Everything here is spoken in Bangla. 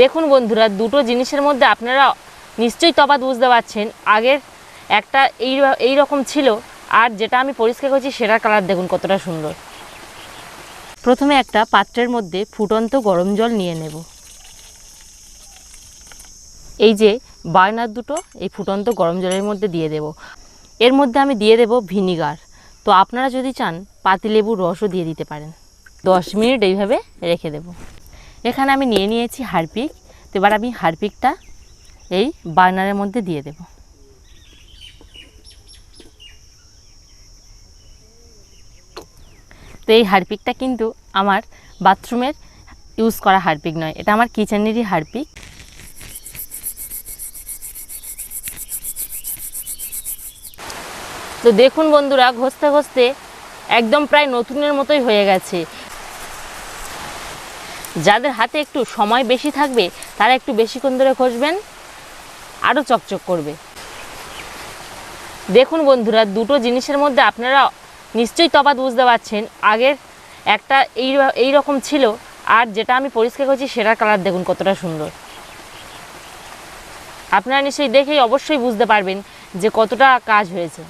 দেখুন বন্ধুরা, দুটো জিনিসের মধ্যে আপনারা নিশ্চয়ই তফাৎ বুঝতে পারছেন। আগের একটা এই এই রকম ছিল, আর যেটা আমি পরিষ্কার করছি সেটার কালার দেখুন কতটা সুন্দর। প্রথমে একটা পাত্রের মধ্যে ফুটন্ত গরম জল নিয়ে নেব। এই যে বায়নার দুটো, এই ফুটন্ত গরম জলের মধ্যে দিয়ে দেব। এর মধ্যে আমি দিয়ে দেব ভিনিগার। তো আপনারা যদি চান, পাতিলেবুর রসও দিয়ে দিতে পারেন। দশ মিনিট এইভাবে রেখে দেব। এখানে আমি নিয়ে নিয়েছি হারপিক। তো এবার আমি হারপিকটা এই বার্নারের মধ্যে দিয়ে দেব। তো এই হারপিকটা কিন্তু আমার বাথরুমের ইউজ করা হারপিক নয়, এটা আমার কিচেনেরই হারপিক। তো দেখুন বন্ধুরা, ঘষতে ঘষতে একদম প্রায় নতুনের মতোই হয়ে গেছে। যাদের হাতে একটু সময় বেশি থাকবে, তারা একটু বেশিক্ষণ ধরে ঘষবেন আরও চকচক করবে। দেখুন বন্ধুরা, দুটো জিনিসের মধ্যে আপনারা নিশ্চয়ই তফাৎ বুঝতে পারছেন। আগের একটা এই এই রকম ছিল, আর যেটা আমি পরিষ্কার করছি, সেটার কালার দেখুন কতটা সুন্দর। আপনারা নিশ্চয়ই দেখেই অবশ্যই বুঝতে পারবেন যে কতটা কাজ হয়েছে।